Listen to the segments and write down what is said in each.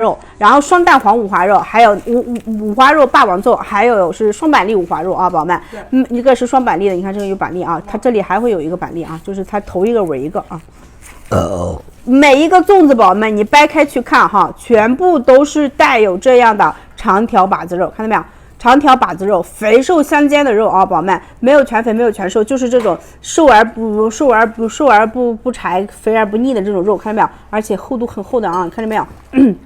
肉，然后双蛋黄五花肉，还有五五五花肉霸王粽，还有是双板栗五花肉啊，宝宝们，嗯，一个是双板栗的，你看这个有板栗啊，它这里还会有一个板栗啊，就是它头一个尾一个啊。哦，每一个粽子，宝宝们，你掰开去看哈，全部都是带有这样的长条把子肉，看到没有？长条把子肉，肥瘦相间的肉啊，宝宝们，没有全肥，没有全瘦，就是这种瘦而不瘦而不瘦而不不柴，肥而不腻的这种肉，看到没有？而且厚度很厚的啊，看到没有？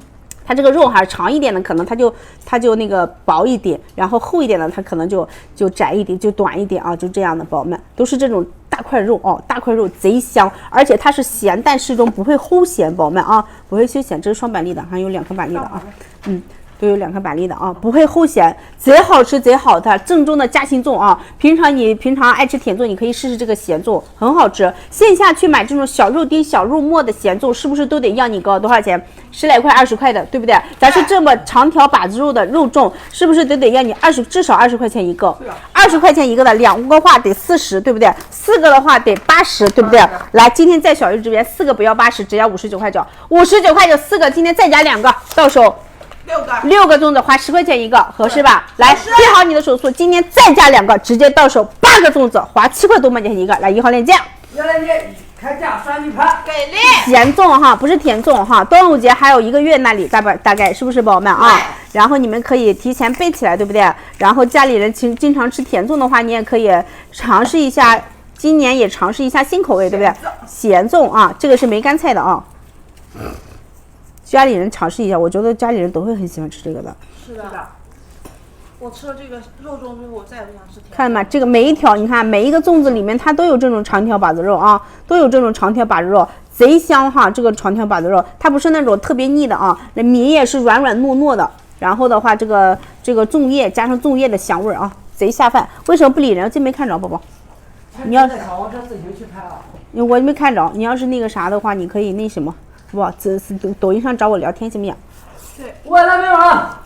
它这个肉哈长一点的，可能它就它就那个薄一点，然后厚一点的，它可能就就窄一点，就短一点啊，就这样的，宝宝们都是这种大块肉哦，大块肉贼香，而且它是咸淡适中，不会齁咸，宝宝们啊，不会齁咸，这是双板栗的，还有两颗板栗的啊，嗯。都有两颗板栗的啊，不会齁咸，贼好吃贼好的，正宗的嘉兴粽啊！平常你平常爱吃甜粽，你可以试试这个咸粽，很好吃。线下去买这种小肉丁、小肉末的咸粽，是不是都得要你个多少钱？十来块、二十块的，对不对？咱是这么长条把子肉的肉粽，是不是都得要你二十，至少二十块钱一个？二十块钱一个的，两个话得四十，对不对？四个的话得八十，对不对？来，今天在小鱼这边，四个不要八十，只要五十九块九，五十九块九四个，今天再加两个，到手。六个六个粽子花十块钱一个，合适吧？来，记好你的手速，今天再加两个，直接到手八个粽子，花七块多块钱一个。来，一号链接，一号链接开价三一盘，给力！咸粽哈，不是甜粽哈。端午节还有一个月那里，大概大概是不是宝宝们啊？然后你们可以提前备起来，对不对？然后家里人经经常吃甜粽的话，你也可以尝试一下，今年也尝试一下新口味，对不对？咸粽啊，这个是梅干菜的啊。家里人尝试一下，我觉得家里人都会很喜欢吃这个的。是的，我吃了这个肉粽之后，我再也不想吃甜。看到吗？这个每一条，你看每一个粽子里面，它都有这种长条把子肉啊，都有这种长条把子肉，贼香哈！这个长条把子肉，它不是那种特别腻的啊，那米也是软软糯糯的。然后的话，这个这个粽叶加上粽叶的香味儿啊，贼下饭。为什么不理人？这没看着，宝宝。你要我这自行去拍了。我没看着。你要是那个啥的话，你可以那什么。不，这是抖抖音上找我聊天行不行？对，五百单没有了。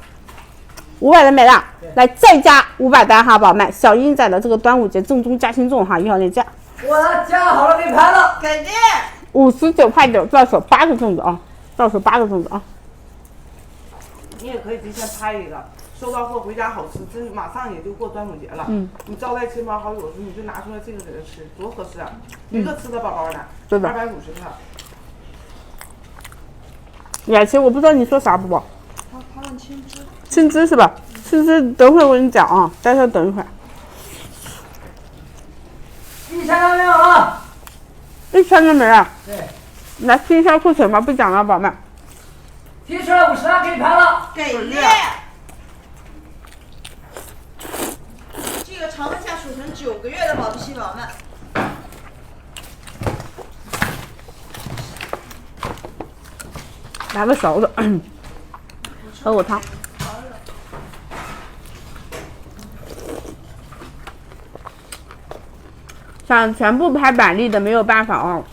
五百单没了，来再加五百单哈，宝宝们，小英仔的这个端午节正宗嘉兴粽哈，一号链接。我加好了，给拍了，给力。五十九块九，到手八个粽子啊，到手八个粽子啊。你也可以提前拍一个，收到货回家好吃，这马上也就过端午节了。嗯。你招待亲朋好友时，你就拿出来这个给他吃，多合适啊！一个吃的饱饱的，二百五十克。雅琪，我不知道你说啥，不不。他他问青汁。青汁是吧？青汁，等会儿我跟你讲啊，待会等一会儿。一千个没有了。一千个没了。对。来清一下库存吧，不讲了，宝们。提出来五十万给你拍了。给力。这个常温下储存九个月的保质期，宝们。拿个勺子，喝我汤。想全部拍板栗的没有办法哦。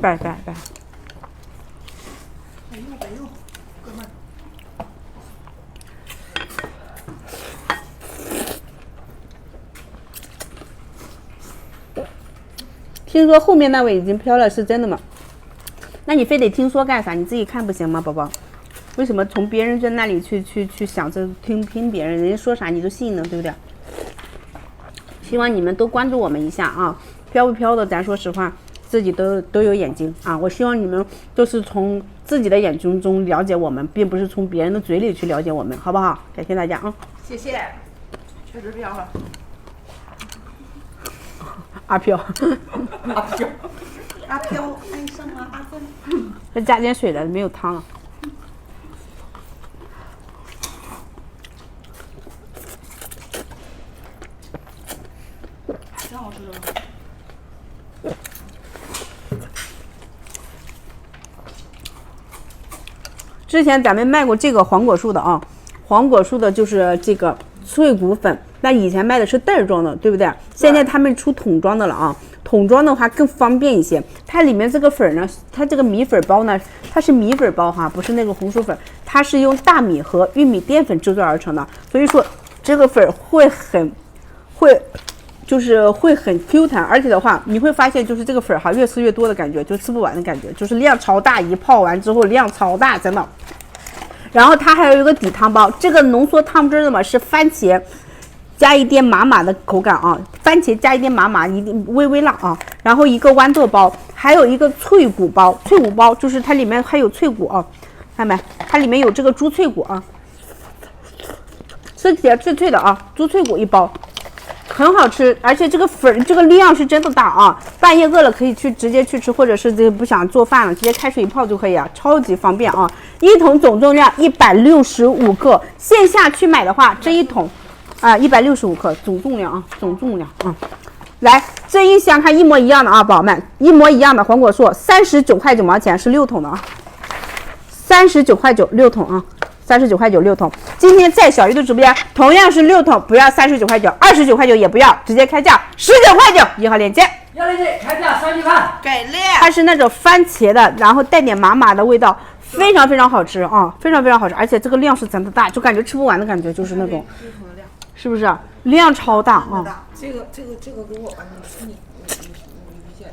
拜拜拜。听说后面那位已经飘了，是真的吗？那你非得听说干啥？你自己看不行吗，宝宝？为什么从别人在那里去去去想着听听别人，人家说啥你就信呢，对不对？希望你们都关注我们一下啊！飘不飘的，咱说实话，自己都都有眼睛啊！我希望你们都是从自己的眼睛中了解我们，并不是从别人的嘴里去了解我们，好不好？感谢大家啊！谢谢，确实飘了。阿飘，阿飘，阿飘爱上了阿芬。再加点水了，没有汤了。挺好吃的。之前咱们卖过这个黄果树的啊，黄果树的就是这个脆骨粉。那以前卖的是袋装的，对不对？现在他们出桶装的了啊，桶装的话更方便一些。它里面这个粉呢，它这个米粉包呢，它是米粉包哈，不是那个红薯粉。它是用大米和玉米淀粉制作而成的，所以说这个粉会很会。就是会很 Q 弹，而且的话，你会发现就是这个粉儿哈，越吃越多的感觉，就吃不完的感觉，就是量超大，一泡完之后量超大，真的。然后它还有一个底汤包，这个浓缩汤汁的嘛是番茄加一点麻麻的口感啊，番茄加一点麻麻，一定微微辣啊。然后一个豌豆包，还有一个脆骨包，脆骨包就是它里面还有脆骨啊，看没？它里面有这个猪脆骨啊，吃起来脆脆的啊，猪脆骨一包。很好吃，而且这个粉这个量是真的大啊！半夜饿了可以去直接去吃，或者是这不想做饭了，直接开水一泡就可以啊，超级方便啊！一桶总重量一百六十五克，线下去买的话，这一桶啊一百六十五克总重量啊，总重量啊！来，这一箱看一模一样的啊，宝宝们，一模一样的黄果树，三十九块九毛钱是六桶的啊，三十九块九六桶啊。三十九块九六桶，今天在小鱼的直播间同样是六桶，不要三十九块九，二十九块九也不要，直接开价十九块九，一号链接。幺链接开价三十块，给力！它是那种番茄的，然后带点麻麻的味道，非常非常好吃啊，非常非常好吃，而且这个量是真的大，就感觉吃不完的感觉，就是那种，是不是？量超大啊！这个这个这个给我吧，你你你你你理解。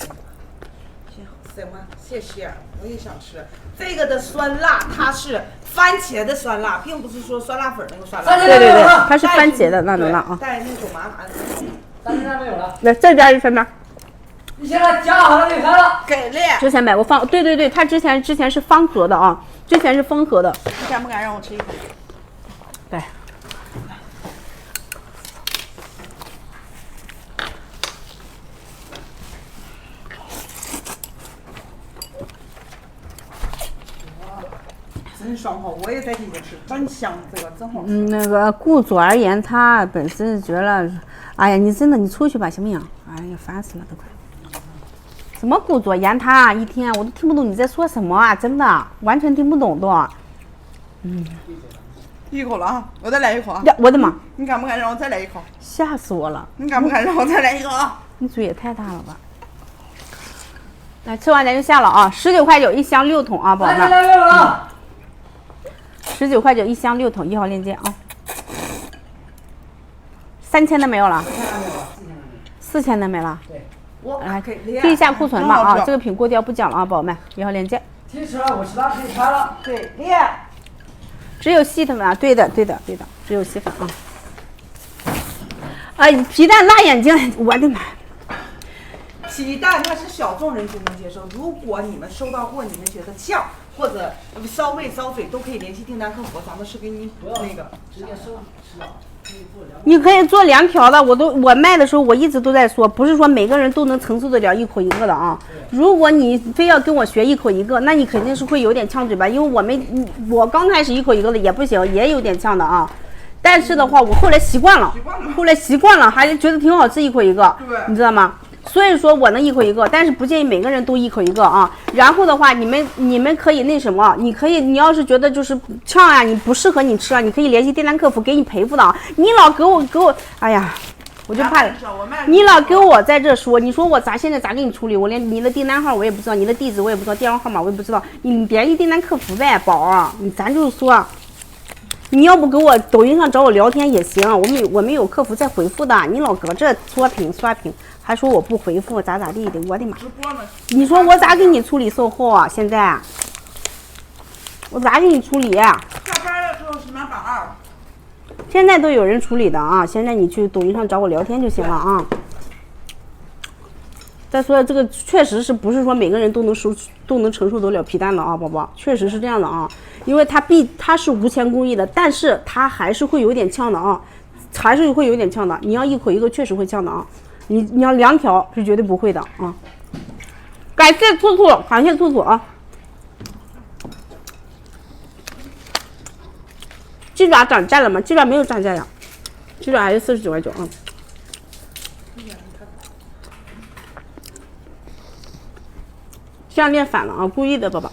行，行吗？谢谢，我也想吃。这个的酸辣，它是番茄的酸辣，并不是说酸辣粉那个酸辣。对对对，它是番茄的那种辣啊。带那种麻麻的。三千没有了，来，这边一份呢。你现在加好了就开了。给力！之前买过方，对对对，它之前之前是方盒的啊，之前是方盒的。你敢不敢让我吃一口？对。真爽口，我也在底下吃，真香，这个真好吃。嗯，那个顾左而言他本身觉得，哎呀，你真的你出去吧，行不行？哎呀，烦死了都快。什么顾左言他？一天我都听不懂你在说什么啊！真的，完全听不懂都。嗯一口了啊！我再来一口啊！呀，我的妈！你敢不敢让我再来一口？吓死我了！你敢不敢让我再来一口啊？你嘴也太大了吧！来，吃完咱就下了啊！十九块九一箱六桶啊，宝宝们，十九块九一箱六桶，一号链接啊。三千的没有了，四千的没了。我来！可以下库存吧啊！这个品过掉不讲了啊，宝宝们，一号链接。提成了五十八可以穿了。对，练！只有细粉啊，对的，对的，对的，只有细粉啊。哎，皮蛋辣眼睛，我的妈！皮蛋它是小众人群能接受，如果你们收到货，你们觉得呛或者烧胃烧嘴，都可以联系订单客服，咱们是给你不要那个。直接收吃了，可以做两。你可以做凉条的，我都我卖的时候我一直都在说，不是说每个人都能承受得了一口一个的啊。如果你非要跟我学一口一个，那你肯定是会有点呛嘴巴，因为我没我刚开始一口一个的也不行，也有点呛的啊。但是的话，我后来习惯了习惯了，后来习惯了，还是觉得挺好吃，一口一个，你知道吗？所以说我能一口一个，但是不建议每个人都一口一个啊。然后的话，你们你们可以那什么，你可以，你要是觉得就是呛啊，你不适合你吃啊，你可以联系订单客服给你赔付的啊。你老给我给我，哎呀，我就怕你老给我在这说，你说我咋现在咋给你处理？我连你的订单号我也不知道，你的地址我也不知道，电话号码我也不知道，你联系订单客服呗，宝儿，你咱就是说。你要不给我抖音上找我聊天也行，我们有我们有客服在回复的。你老搁这刷屏刷屏，还说我不回复，咋咋地的？我的妈！你说我咋给你处理售后啊？现在我咋给你处理？下班了之后是拿板二。现在都有人处理的啊！现在你去抖音上找我聊天就行了啊。再说这个确实是不是说每个人都能受都能承受得了皮蛋的啊，宝宝，确实是这样的啊，因为它必它是无铅工艺的，但是它还是会有点呛的啊，还是会有点呛的。你要一口一个，确实会呛的啊。你你要两条是绝对不会的啊。感谢兔兔，感谢兔兔啊。鸡爪涨价了吗？鸡爪没有涨价呀，鸡爪还是四十九块九啊。项链反了啊，故意的，宝宝，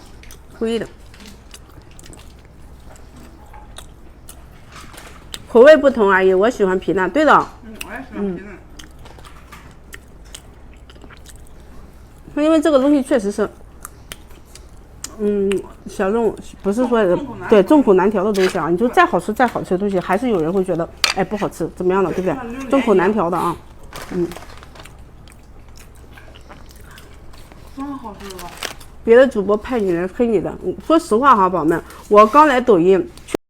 故意的。口味不同而已，我喜欢皮蛋，对的。嗯，我也喜欢皮蛋。因为这个东西确实是，嗯，小众不是说对众口难调的东西啊，你就再好吃再好吃的东西，还是有人会觉得哎不好吃，怎么样的，对不对？众口难调的啊。嗯，好吃吧？别的主播派你来黑你的，嗯说实话哈，宝宝们，我刚来抖音，